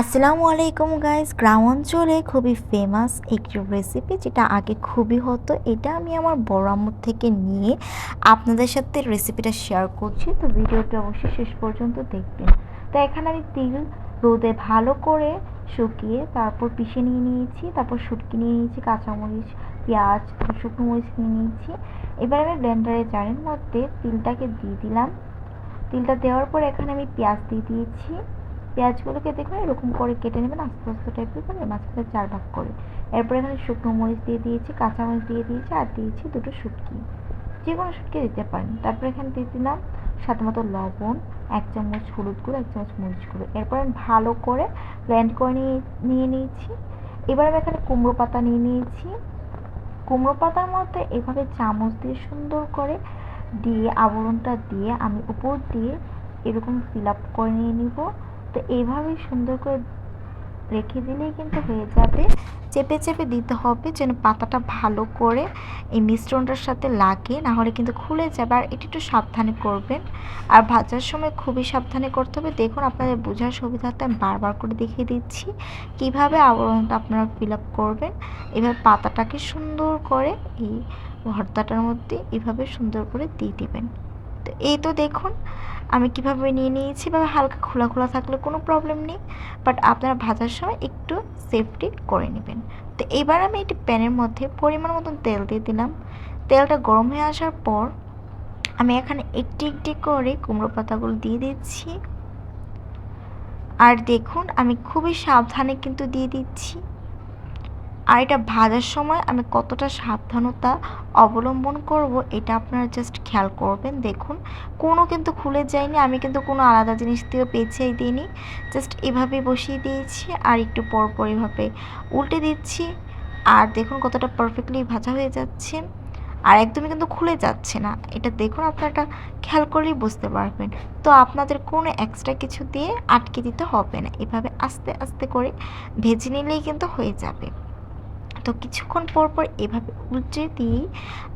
আসসালামু আলাইকুম গাইস গ্রাম অঞ্চলে খুবই ফেমাস একটি রেসিপি যেটা আগে খুবই হতো। এটা আমি আমার বড় আম্মুর থেকে নিয়ে আপনাদের সাথে রেসিপিটা শেয়ার করছি। তো ভিডিওটা অবশ্যই শেষ পর্যন্ত দেখবেন। তো এখানে আমি তিল রোদে ভালো করে শুকিয়ে তারপর পিষে নিয়ে নিয়েছি, তারপর শুটকি নিয়ে নিয়েছি, কাঁচামরিচ, পেঁয়াজ, শুকনো মরিচ নিয়ে নিয়েছি। এবার আমি ব্লেন্ডারে জারের মধ্যে তিলটাকে দিয়ে দিলাম। তিলটা দেওয়ার পর এখানে আমি পেঁয়াজ দিয়ে দিয়েছি। পেঁয়াজগুলোকে দেখুন এরকম করে কেটে নেবেন, আস্তে আস্তে টাইপের করে মাঝখানে চার ভাগ করে। এরপর এখানে শুকনো মরিচ দিয়ে দিয়েছি কাঁচামরিচ দিয়ে দিয়েছি আর দিয়েছি দুটো শুটকি। যে কোনো শুটকি দিতে পারেন। তারপর এখানে দিয়ে দিলাম সাথে মতো লবণ, এক চামচ হলুদ গুঁড়ো, এক চামচ মরিচ গুঁড়ো। এরপর আমি ভালো করে ব্লেন্ড করে নিয়ে নিয়ে নিয়েছি। এবার আমি এখানে কুমড়ো পাতা নিয়ে নিয়েছি। কুমড়ো পাতার মধ্যে এভাবে চামচ দিয়ে সুন্দর করে দিয়ে, আবরণটা দিয়ে আমি উপর দিয়ে এরকম ফিল আপ করে নিয়ে নিব। তো এইভাবে সুন্দর করে রেখে দিলেই কিন্তু হয়ে যাবে। চেপে চেপে দিতে হবে যেন পাতাটা ভালো করে এই মিশ্রণটার সাথে লাগে, না হলে কিন্তু খুলে যাবে। আর এটি একটু সাবধানে করবেন। আর ভাজার সময় খুবই সাবধানে করতে হবে। দেখুন, আপনাদের বোঝার সুবিধাতে আমি বারবার করে দেখিয়ে দিচ্ছি। কীভাবে আবরণটা আপনারা ফিল আপ করবেন? এভাবে পাতাটাকে সুন্দর করে এই ভর্তাটার মধ্যে এভাবে সুন্দর করে দিয়ে দিবেন। তো এই তো দেখুন, আমি কীভাবে নিয়ে নিয়েছি বা হালকা খোলা খোলা থাকলে কোনো প্রবলেম নেই বাট আপনারা ভাজার সময় একটু সেফটি করে নেবেন। তো এবার আমি একটি প্যানের মধ্যে পরিমাণ মতন তেল দিয়ে দিলাম। তেলটা গরম হয়ে আসার পর আমি এখানে একটি একটি করে কুমড়ো পাতাগুলো দিয়ে দিচ্ছি। আর দেখুন, আমি খুবই সাবধানে কিন্তু দিয়ে দিচ্ছি। আর এটা ভাজার সময় আমি কতটা সাবধানতা অবলম্বন করব, এটা আপনারা জাস্ট খেয়াল করবেন। দেখুন, কোনো কিন্তু খুলে যায়নি, আমি কিন্তু কোনো আলাদা জিনিস দিয়ে পেঁচিয়ে দিইনি। জাস্ট এভাবে বসিয়ে দিয়েছি আর একটু পর পর এভাবে উল্টে দিচ্ছি। আর দেখুন কতটা পারফেক্টলি ভাজা হয়ে যাচ্ছে। আর একদমই কিন্তু খুলে যাচ্ছে না। এটা দেখুন আপনারা খেয়াল করলেই বুঝতে পারবেন। তো আপনাদের কোনো এক্সট্রা কিছু দিয়ে আটকে দিতে হবে না। এভাবে আস্তে আস্তে করে ভেজে নিলেই কিন্তু হয়ে যাবে। তো কিছুক্ষণ পর পর এভাবে উল্টে দিয়েই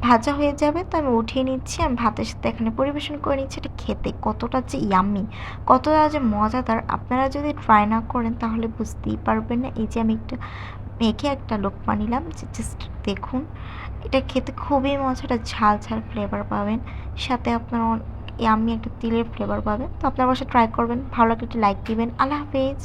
ভাজা হয়ে যাবে। তো আমি উঠিয়ে নিচ্ছি, আমি ভাতের সাথে এখানে পরিবেশন করে নিচ্ছি। এটা খেতে কতটা যে ইয়াম্মি কতটা যে মজাদার। আপনারা যদি ট্রাই না করেন তাহলে বুঝতেই পারবেন না। এই যে আমি একটা মেখে একটা লোকমা নিলাম জাস্ট দেখুন, এটা খেতে খুবই মজা। একটা ঝাল ঝাল ফ্লেভার পাবেন। সাথে আপনার ইয়াম্মি একটা তিলের ফ্লেভার পাবেন। তো আপনার বাসায় ট্রাই করবেন। ভালো লাগলে একটা লাইক দিবেন। আল্লাহ হাফেজ।